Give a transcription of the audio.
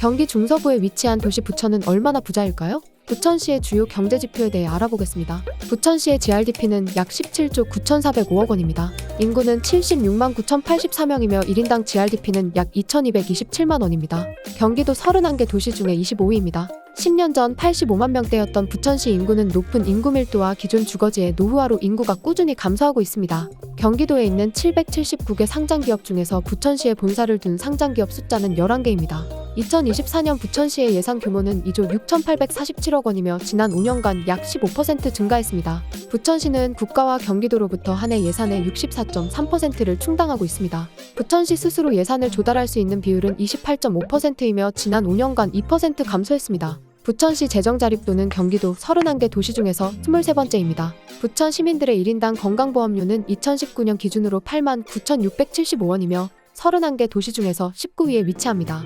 경기 중서부에 위치한 도시 부천은 얼마나 부자일까요? 부천시의 주요 경제 지표에 대해 알아보겠습니다. 부천시의 GRDP는 약 17조 9,405억 원입니다. 인구는 76만 9,084명이며 1인당 GRDP는 약 2,227만 원입니다. 경기도 31개 도시 중에 25위입니다. 10년 전 85만 명대였던 부천시 인구는 높은 인구 밀도와 기존 주거지의 노후화로 인구가 꾸준히 감소하고 있습니다. 경기도에 있는 779개 상장기업 중에서 부천시에 본사를 둔 상장기업 숫자는 11개입니다. 2024년 부천시의 예상 규모는 2조 6,847억 원이며 지난 5년간 약 15% 증가했습니다. 부천시는 국가와 경기도로부터 한 해 예산의 64.3%를 충당하고 있습니다. 부천시 스스로 예산을 조달할 수 있는 비율은 28.5%이며 지난 5년간 2% 감소했습니다. 부천시 재정 자립도는 경기도 31개 도시 중에서 23번째입니다. 부천 시민들의 1인당 건강보험료는 2019년 기준으로 8만 9,675원이며 31개 도시 중에서 19위에 위치합니다.